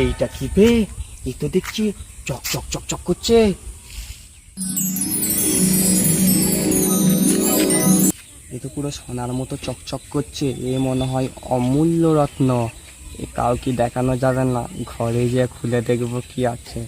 এইটা কি বে এই তো দেখছি চক চক চক চক করছে। এ তো পুরো সোনার মতো চকচক করছে। এ মনে হয় অমূল্য রত্ন। এ কাউকে দেখানো যাবে না। ঘরে গিয়ে খুলে দেখব কি আছে।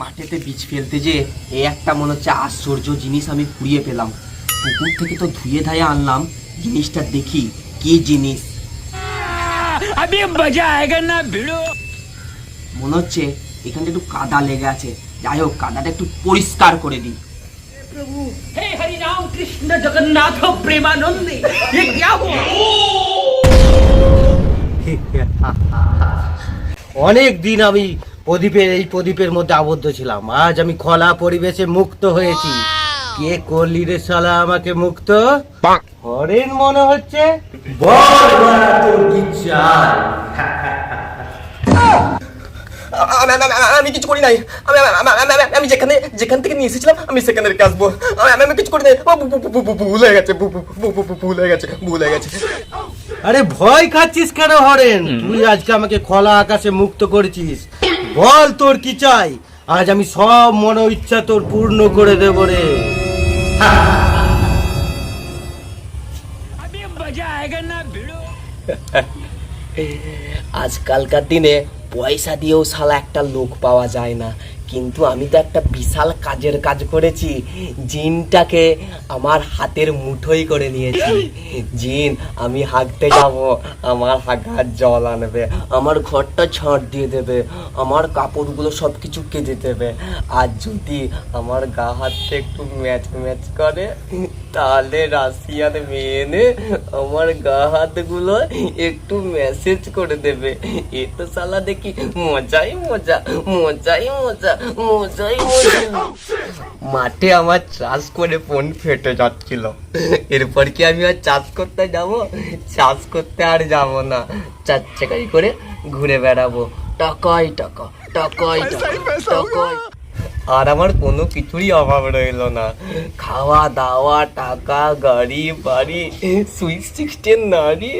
মাটিতে বীজ ফেলতে যে এ একটা মনে হচ্ছে আশ্চর্য জিনিস আমি কুড়িয়ে পেলাম পুকুর থেকে তো ধুয়ে ধায়ে আনলাম জিনিসটা দেখি কি জিনিস अभी मजा आएगा ना भिड़ो মনে হচ্ছে এখানটা একটু কাদা লেগে আছে যাই হোক কাদাটা একটু পরিষ্কার করে দিই हे हरि राम कृष्ण जगन्नाथ प्रेमानंदी ये क्या हुआ অনেক দিন আমি প্রদীপের এই প্রদীপের মধ্যে আবদ্ধ ছিলাম। আজ আমি খোলা পরিবেশে মুক্ত হয়েছি। কে করলি রে শালা আমাকে মুক্ত? হরেন মনে হচ্ছে? আমি- কিছু করি নাই। আমি যেখানে যেখান থেকে নিয়ে এসেছিলাম আমি সেখানে রেখে আসব আমি কিছু করি নাই। ভুল হয়ে গেছে ভুল হয়ে গেছে ভুল হয়ে গেছে। আরে ভয় খাচ্ছিস কেন হরেন? তুই আজকে আমাকে খোলা আকাশে মুক্ত করেছিস। বল তোর কি চাই? আজ আমি সব মন ইচ্ছা তোর পূর্ণ করে দেব রে। আজকালকার দিনে পয়সা দিয়েও শালা একটা লোক পাওয়া যায় না। কিন্তু আমি তো একটা বিশাল কাজের কাজ করেছি। জিনটাকে আমার হাতের মুঠোই করে নিয়েছি। জিন, আমি হাঁকতে যাব। আমার হাঁকার জল আনবে। আমার ঘরটা ছাঁট দিয়ে দেবে। আমার কাপড়গুলো সব কিছু কেঁদে দেবে। আর যদি আমার গা হাতটা একটু ম্যাচ ম্যাচ করে তাহলে রাশিয়ার মেয়ে আমার গা হাতগুলো একটু মেসেজ করে দেবে। এ তো শালা দেখি মজাই মজা মজাই মজা মজাই মজা। মাঠে আমার চাষ করে ফোন ফেটে যাচ্ছিল। এরপর কি আমি আর চাষ করতে যাব? চাষ করতে আর যাব না। চার চাকাই করে ঘুরে বেড়াবো। টাকাই টাকা টাকাই টাকা, টাকাই আর আমার কোনো কিছুরই অভাব রইল না। খাওয়া দাওয়া টাকা গাড়ি বাড়ি সুইট সিক্সটিন নারী।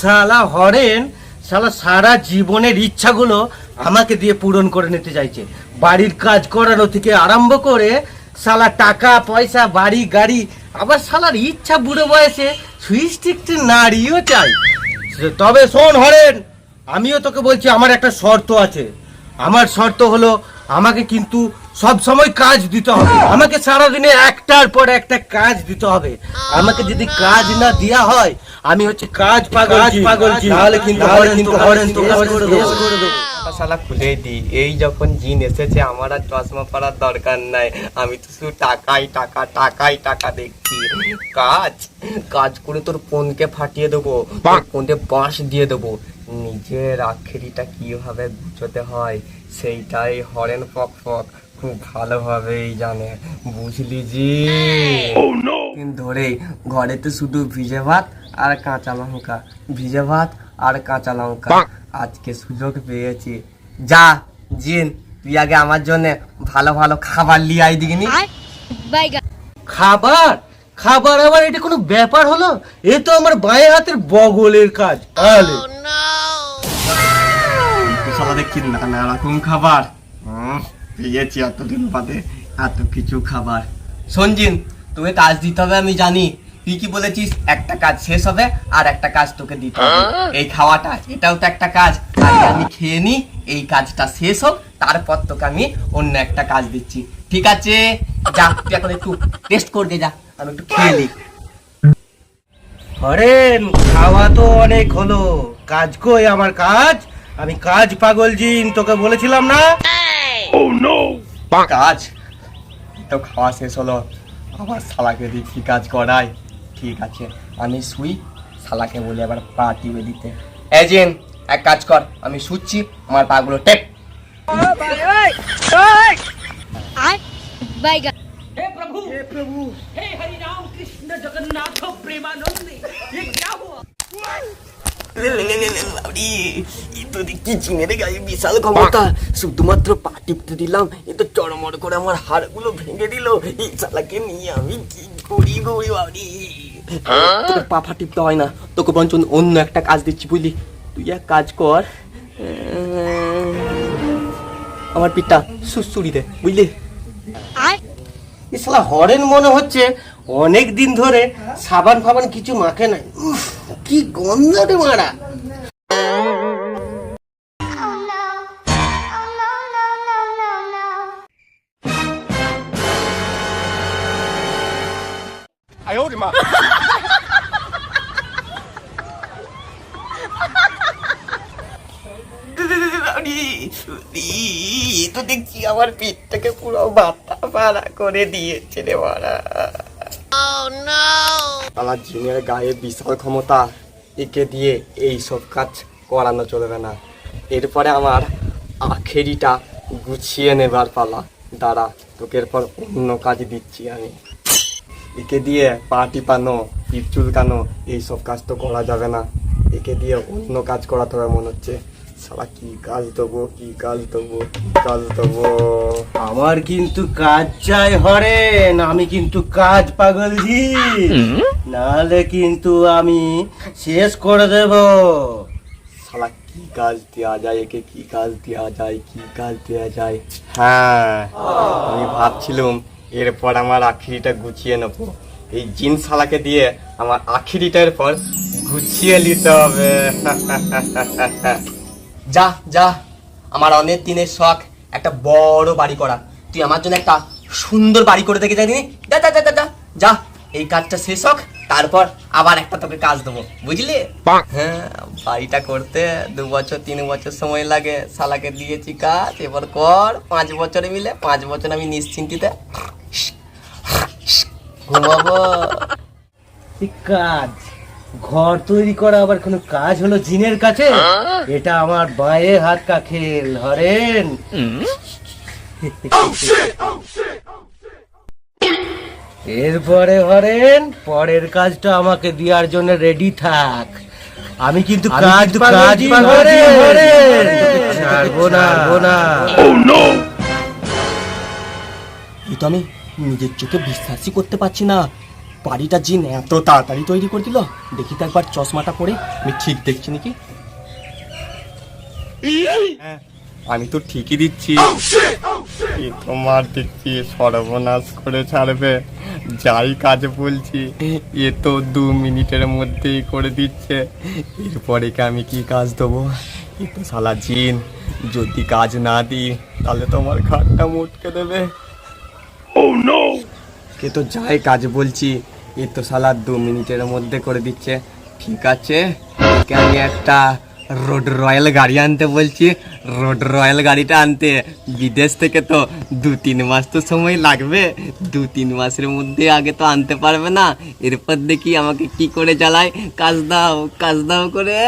শালা হরেন শালা সারা জীবনের ইচ্ছাগুলো আমাকে দিয়ে পূরণ করে নিতে চাইছে। বাড়ির কাজ করানো থেকে আরম্ভ করে শালা টাকা পয়সা বাড়ি গাড়ি আবার শালার ইচ্ছা বুড়ো বয়সে সুইস্টিকটি নারীও চাই। তবে শোন হরেন আমিও তোকে বলছি আমার একটা শর্ত আছে। আমার শর্ত হলো আমাকে কিন্তু সব সময় কাজ দিতে হবে। আমাকে সারা দিনে একটার পর একটা কাজ দিতে হবে। আমাকে যদি কাজ না দেয়া হয় আমি হচ্ছে কাজ পাগল পাগল তাহলে কিন্তু শালা খুলে দি এই যখন জিন এসেছে আমার আর চশমা পরার দরকার নাই। আমি তো শুধু টাকাই টাকা টাকাই টাকা দেখছি। কাজ কাজ করে তোর ফোনকে ফাটিয়ে দেবো? তোর ফোনে বাঁশ দিয়ে দেবো? নিজের আখেরিটা কীভাবে গুছোতে হয় সেইটাই হরেন ফক ফক। খুব ভালোভাবেই জানে। বুঝলি জি? দিন ধরে ঘরেতে শুধু ভিজে ভাত আর কাঁচা লঙ্কা। ভিজে ভাত আর কাঁচা লঙ্কা। আজকে সুযোগ পেয়েছি। যা জিন তুই আগে আমার জন্য ভালো ভালো খাবার লিয়ে আই দিগনি খাবার? খাবার আবার এটা কোনো ব্যাপার হলো? এ তো আমার বাঁয়ে হাতের বগলের কাজ। তাহলে সবাই দেখছি নানা রকম খাবার? পেয়েছি এতদিন বাদে এত কিছু খাবার। সঞ্জিন তোকে কাজ দিতে হবে আমি জানি। তুই কি বলেছিস? একটা কাজ শেষ হবে আর একটা কাজ তোকে দিতে হবে। এই খাওয়াটা এটাও তো একটা কাজ। আগে আমি খেয়ে নি এই কাজটা শেষ হোক তারপর তোকে আমি অন্য একটা কাজ দিচ্ছি। ঠিক আছে? যা তুই এখন একটু টেস্ট করতে যা। আমি একটু খেয়ে নিই হরেন খাওয়া তো অনেক হলো। কাজ কই আমার কাজ? আমি কাজ পাগল জিন তোকে বলেছিলাম না? ও নো কাজ? তো খাওয়া শেষ হলো। আবার শালাকে দেখি কাজ করাই ঠিক আছে আমি শুই শালাকে বলে আবার পা টিপে দিতে এজেন্ট এক কাজ কর আমি শুচ্ছি আমার পাগুলো টেপ हे प्रभु हे प्रभु हे हरि राम कृष्ण जगन्नाथ प्रेमानंदी ये क्या हुआ বাবরি, এই তো দেখছি জিনের গায়ে বিশাল ক্ষমতা শুধুমাত্র পা টিপতে দিলাম এ তো চড়মড় করে আমার হাড়গুলো ভেঙে দিল এই শালাকে নিয়ে আমি কি করি গরি বাড়ি তোকে পা ফা টিপতে হয় না। তোকে বঞ্চ অন্য একটা কাজ দিচ্ছি বুঝলি? তুই এক কাজ কর আমার পিঠটা সুসুড়ি দে বুঝলি? শালা হরেন মনে হচ্ছে অনেক দিন ধরে সাবান ফাবান কিছু মাখে নাই। কি গন্ধ রে মারা। Oh no. Oh no, দেখছি আমার পিঠটাকে পুরো বাতা পাড়া করে দিয়েছে রে মারা আমার জিনের গায়ে বিশাল ক্ষমতা একে দিয়ে এই সব কাজ করানো চলবে না। এরপরে আমার আখেরিটা গুছিয়ে নেবার পালা। দাঁড়া তোকে এরপর অন্য কাজ দিচ্ছি আমি। একে দিয়ে পা টিপানো পিঠ চুলকানো এইসব কাজ তো করা যাবে না। একে দিয়ে অন্য কাজ করাতে হবে মনে হচ্ছে। সালা কি কাজ দেবো কি কাজ দেবো কি কাজ দেবো আমার কিন্তু কাজ চাই হরেন আমি কিন্তু কাজ পাগল জি। নাহলে কিন্তু আমি শেষ করে দেব। সালা কি কাজ দেওয়া যায় একে কি কাজ দেওয়া যায় কি কাজ দেওয়া যায়? হ্যাঁ আমি ভাবছিলাম এরপর আমার আখিরিটা গুছিয়ে নেব। এই জিন শালাকে দিয়ে আমার আখিরিটার পর গুছিয়ে নিতে হবে। যা যা। আমার অনেক দিনের শখ একটা বড় বাড়ি করা। তুই আমার জন্য একটা সুন্দর বাড়ি করে দেখে যাবি যা যা যা যা, যা। এই কাজটা শেষ হোক তারপর আবার একটা তোকে কাজ দেবো। বুঝলি? হ্যাঁ বাড়িটা করতে দু বছর তিন বছর সময় লাগে। শালাকে দিয়েছি কাজ এবার কর পাঁচ বছরে মিলে পাঁচ বছর আমি নিশ্চিন্তিতে ঘুমাবো। কাজ? ঘর তৈরি করা আবার কোনো কাজ হলো জিনের কাছে? এটা আমার বাঁয়ে হাত কাখেল হরেন এরপরে হরেন পরের কাজটা আমাকে দেওয়ার জন্য রেডি থাক। আমি কিন্তু কাজ কাজ ছাড়বো না। না। এই আমি নিজের চোখে বিশ্বাসই করতে পারছি না। বাড়িটা জিন এত তাড়াতাড়ি তৈরি করে দিল দেখি তো একবার চশমাটা পরে আমি ঠিক দেখছি নাকি? হ্যাঁ, আমি তো ঠিকই দিচ্ছি। এ তোমার দেখছি সর্বনাশ করে ছাড়বে। যাই কাজ বলছি এ তো দু মিনিটের মধ্যেই করে দিচ্ছে। এরপরে কি আমি কি কাজ দেবো? এ তো শালা জিন যদি কাজ না দিই তাহলে তোমার ঘাটটা মুটকে দেবে। কে তো যাই কাজ বলছি, এ তো শালা দু মিনিটের মধ্যে করে দিচ্ছে। ঠিক আছে আমি একটা রোড রয়্যাল গাড়ি আনতে বলছি। রোড রয়্যাল গাড়িটা আনতে বিদেশ থেকে তো দু তিন মাস তো সময় লাগবে। দু তিন মাসের মধ্যে আগে তো আনতে পারবে না। এরপর দেখি আমাকে কি করে চালায় কাজ দাও কাজ দাও করে।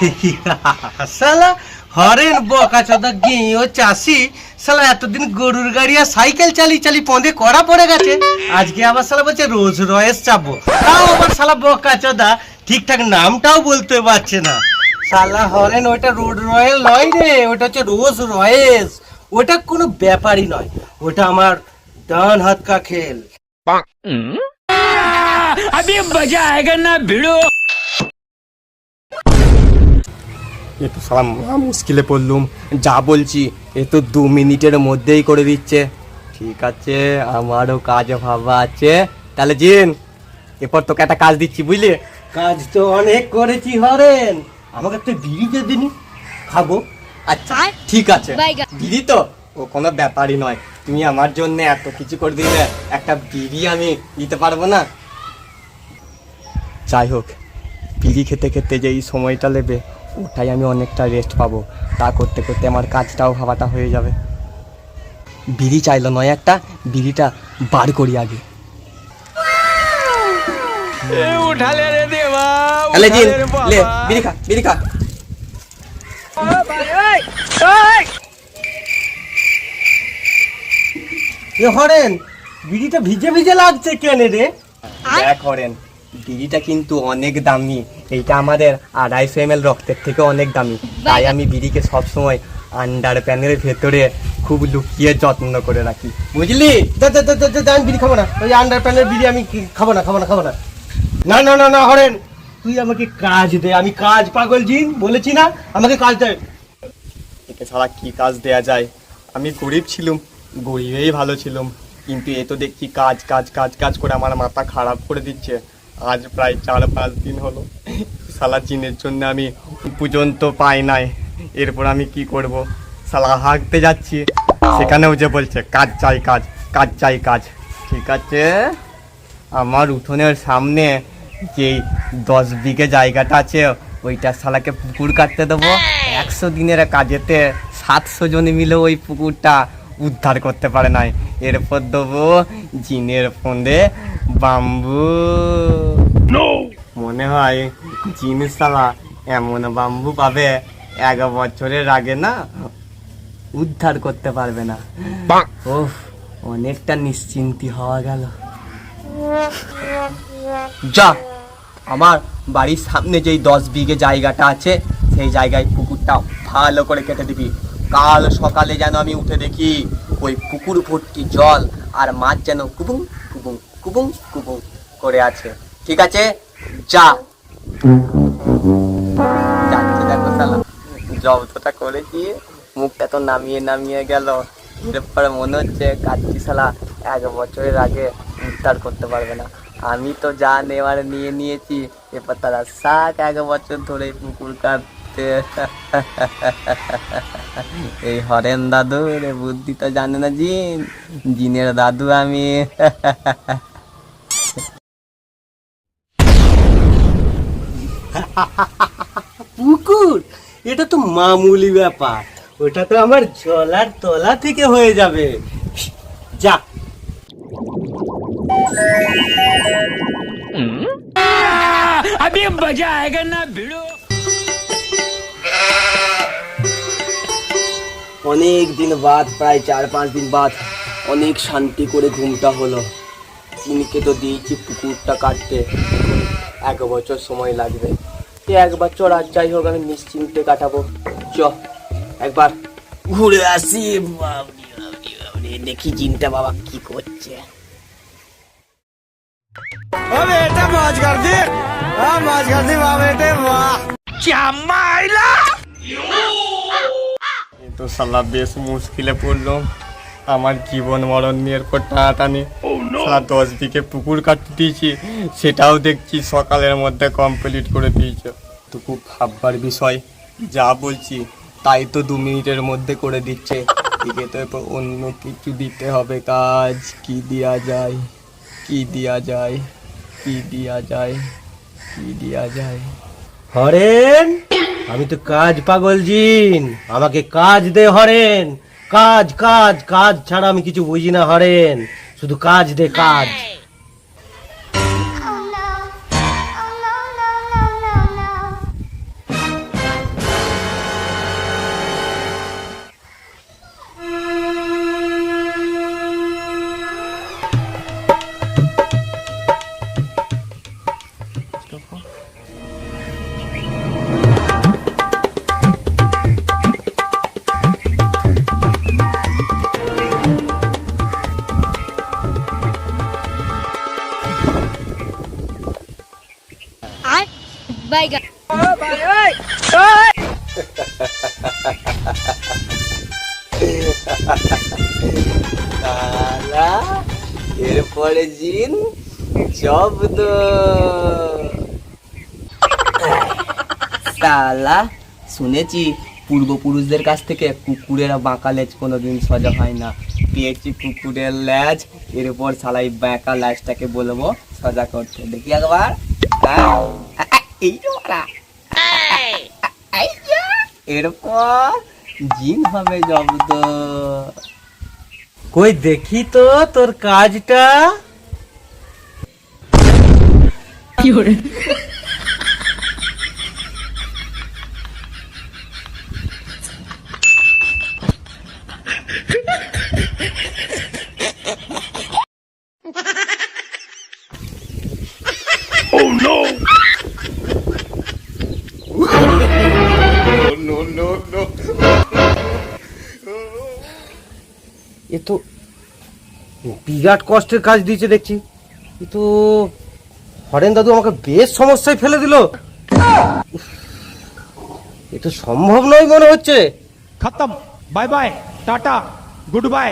শালা হরেন বকা চোদা গিয়ে চাষি। শালা এতদিন গরুর গাড়ি আর সাইকেল চালিয়ে চালিয়ে পদে করা পড়ে গেছে আজকে আবার শালা বলছে রোজ রয়েস চাপবো তাও আবার শালা বকা চোদা ঠিকঠাক নামটাও বলতে পারছে না শালা হরেন ওটা রোড রয়েল নয় রে ওটা হচ্ছে রোজ রয়েস ওটা কোনো ব্যাপারই নয় ওটা আমার ডান হাত কা খেল अभी मजा आएगा ना भिड़ो এ তো সালা মুশকিলে পড়লুম। যা বলছি এ তো দু মিনিটের মধ্যেই করে দিচ্ছে। ঠিক আছে আমারও কাজ ভাবা আছে। তাহলে জিন এরপর তোকে একটা কাজ দিচ্ছি বুঝলি? কাজ তো অনেক করেছি হরেন। আমাকে একটা বিড়ি দিয়ে দিনি খাব। আচ্ছা ঠিক আছে। দিদি তো? ও কোনো ব্যাপারই নয়। তুমি আমার জন্য এত কিছু করে দিলে একটা বিড়ি আমি দিতে পারব না। যাই হোক বিড়ি খেতে খেতে যে এই সময়টা নেবে ওটাই আমি অনেকটা রেস্ট পাবো। তা করতে করতে আমার কাজটাও ভাবাটা হয়ে যাবে। বিড়ি চাইলো নয় একটা বিড়িটা বার করি আগে। হরেন বিড়িটা ভিজে ভিজে লাগছে কেন রে? দেখ হরেন বিড়িটা কিন্তু অনেক দামি। এইটা আমাদের আড়াইশো এম রক্তের থেকে অনেক দামি। তাই আমি বিড়িকে সবসময় আন্ডার প্যানের ভেতরে খুব লুকিয়ে যত্ন করে রাখি। বুঝলি? আমি বিড়ি খাব না। ওই আন্ডার প্যানের বিড়ি আমি খাব না খাব না খাব না। না না না না, হরেন, তুই আমাকে কাজ দে। আমি কাজ পাগল জিন, বলেছি না? আমাকে কাজ দে। একে ছাড়া কি কাজ দেয়া যায়? আমি গরিব ছিলাম, গরিবেই ভালো ছিলাম। কিন্তু এ তো দেখছি কাজ কাজ কাজ কাজ করে আমার মাথা খারাপ করে দিচ্ছে। আজ প্রায় চার পাঁচ দিন হলো। সালা চিনের জন্য আমি পর্যন্ত পাই নাই। এরপর আমি কি করব? সালা হাঁকতে যাচ্ছি। সেখানেও যে বলছে, কাজ চাই, কাজ কাজ চাই, কাজ। ঠিক আছে? আমার উঠোনের সামনে যেই দশ বিঘে জায়গাটা আছে, ওইটা শালাকে পুকুর কাটতে দেবো। একশো দিনের কাজেতে সাতশো জন মিলে ওই পুকুরটা উদ্ধার করতে পারে নাই। এরপর দেবো জিনের ফোনে বাম্বু মনে হয় জিন শালা এমন বাম্বু পাবে এক বছরের আগে না উদ্ধার করতে পারবে না। ওহ অনেকটা নিশ্চিন্তি হওয়া গেল। যা। আমার বাড়ির সামনে যেই দশ বিঘে জায়গাটা আছে সেই জায়গায় পুকুরটা ভালো করে কেটে দিবি। কাল সকালে যেন আমি উঠে দেখি ওই পুকুর ভর্তি জল আর মাছ যেন কুবুং কুবুং কুবুং করে আছে। ঠিক আছে? যা। যাচ্ছে দেখো শালা। জবতটা করেছি মুখটা তো নামিয়ে নামিয়ে গেল। এরপর মনে হচ্ছে কাচ্চি শালা এক বছরের আগে উদ্ধার করতে পারবে না। আমি তো যা নেওয়ার নিয়ে নিয়েছি এরপর তারা শাক এক বছর ধরে পুকুর কাটতে এই হরেন দাদু রে বুদ্ধি তো জানে না জিন। জিনের দাদু আমি। পুকুর এটা তো মামুলি ব্যাপার ওটা তো আমার জলার তলা থেকে হয়ে যাবে যা अभी मजा आएगा ना भिड़ो অনেক দিন বাদ প্রায় চার পাঁচ দিন বাদ অনেক শান্তি করে ঘুমটা হলো চিনকে তো দিয়েছি পুকুরটা কাটতে এখন এক বছর সময় লাগবে সে এক বছর আর যাই হোক আমি নিশ্চিন্তে কাটাবো। চ একবার ঘুরে আসি। দেখি চিনটা বাবা কি করছে। এ তো সালা বেশ মুশকিলে পড়ল। আমার জীবন মরণ নিয়ে এরপর টানাটানি। সালা দশ দিকে পুকুর কাটতে দিয়েছি সেটাও দেখছি সকালের মধ্যে কমপ্লিট করে দিয়েছে। তো খুব ভাববার বিষয় যা বলছি তাই তো দু মিনিটের মধ্যে করে দিচ্ছে। এদিকে তো এরপর অন্য কিছু দিতে হবে কাজ কি দেওয়া যায় কি দেওয়া যায় কি দেওয়া যায় কি দেওয়া যায়। হরেন আমি তো কাজ পাগল জিন আমাকে কাজ দে হরেন। কাজ কাজ কাজ ছাড়া আমি কিছু বুঝি না হরেন। শুধু কাজ দে কাজ। জিন শব্দ তালা শুনেছি পূর্বপুরুষদের কাছ থেকে কুকুরের বাঁকা লেজ কোনোদিন সোজা হয় না পেয়েছি কুকুরের লেজ এরপর সালাই বাঁকা লেজটাকে বলব সোজা করতে দেখি একবার? এই। এরপর জিন হবে জব্দ কই দেখি তো তোর কাজটা কি হরে oh, oh, no! no no no! এ তো বিরাট কষ্টের কাজ দিয়েছে দেখছি। এ তো হরেন দাদু আমাকে বেশ সমস্যায় ফেলে দিল। এ তো সম্ভব নয় মনে হচ্ছে। খতম। Bye bye tata good bye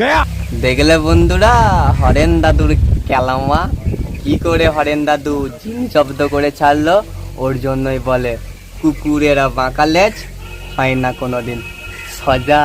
Gaya. দেখলে বন্ধুরা হরেন দাদুর ক্যালামা কি করে হরেন দাদু জিন শব্দ করে ছাড়লো? ওর জন্যই বলে কুকুরেরা বাঁকা লেজ হয় না কোনোদিন সজা।